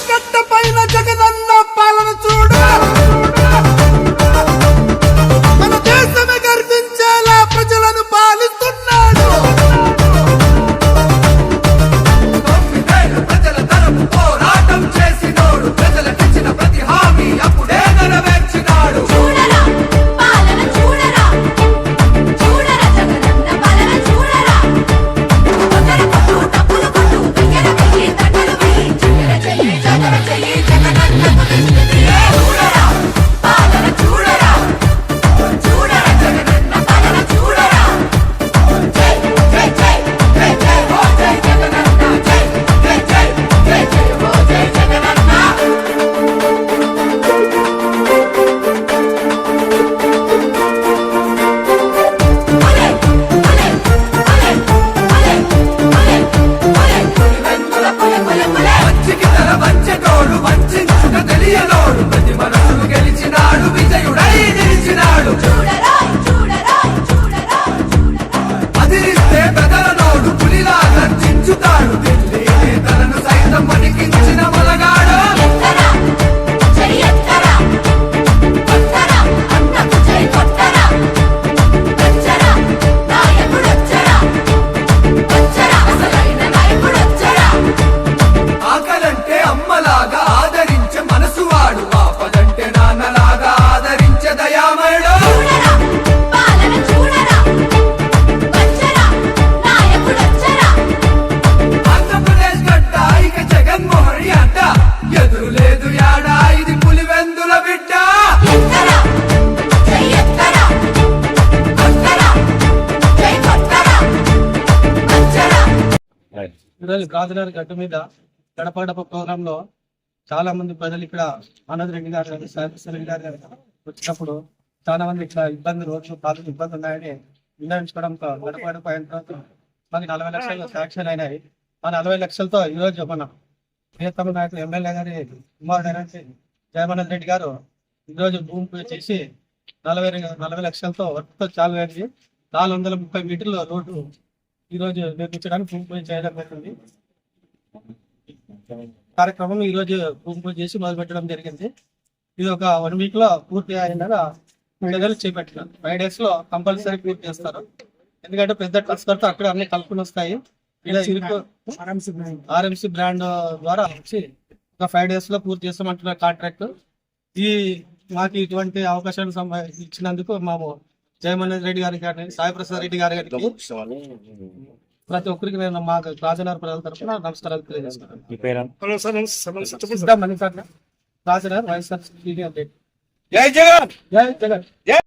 Krishna ఈరోజు గాజునగర్ గడ్డ మీద గడప గడప ప్రోగ్రామ్లో చాలా మంది ప్రజలు ఇక్కడ ఆనంద్ రెడ్డి గారు కానీ గారు వచ్చినప్పుడు చాలా మంది ఇట్లా ఇబ్బంది రోజు కాలు ఇబ్బంది ఉన్నాయని నిర్ణయించుకోవడంతో గడప గడప అయిన తర్వాత మనకి నలభై లక్షలు శాంక్షన్ అయినాయి. ఆ నలభై లక్షలతో ఈ రోజు మన ప్రియతమ నాయకులు ఎమ్మెల్యే గారి కుమార్ కుమారుడైనటువంటి జయమానంద్ రెడ్డి గారు ఈ రోజు భూమి పూజ చేసి నలభై నలభై లక్షలతో వర్క్తో చాలు అయింది నాలుగు వందల ముప్పై మీటర్ల రోడ్డు ఈ రోజు నిర్మించడానికి భూమి పూజ చేయడం జరిగింది. కార్యక్రమం ఈ రోజు భూమి పూజ చేసి మొదలు పెట్టడం జరిగింది. ఇది ఒక వన్ వీక్లో పూర్తి అయినగా విడుదల చేపట్టినారు ఫైవ్ డేస్లో కంపల్సరీ పూర్తి చేస్తారు. ఎందుకంటే పెద్ద ట్రస్కర్తో అక్కడ అన్ని కలుపుకొని వస్తాయి. ఇలా ఇరుకు ఆర్ఎంసీ బ్రాండ్ ద్వారా వచ్చి ఒక ఫైవ్ డేస్లో పూర్తి చేస్తామంటున్న కాంట్రాక్ట్ ఈ మాకు ఇటువంటి అవకాశాన్ని సంబ- ఇచ్చినందుకు మేము జయమోహన్ రెడ్డి గారికి కానీ సాయి ప్రసాద్ రెడ్డి గారి గారికి ప్రతి ఒక్కరికి నేను మా రాజనగర్ ప్రజల తరఫున నమస్కారాలు తెలియజేస్తున్నాను రాజనగర్ వైఎస్ఆర్ జై జగన్! జై జగన్.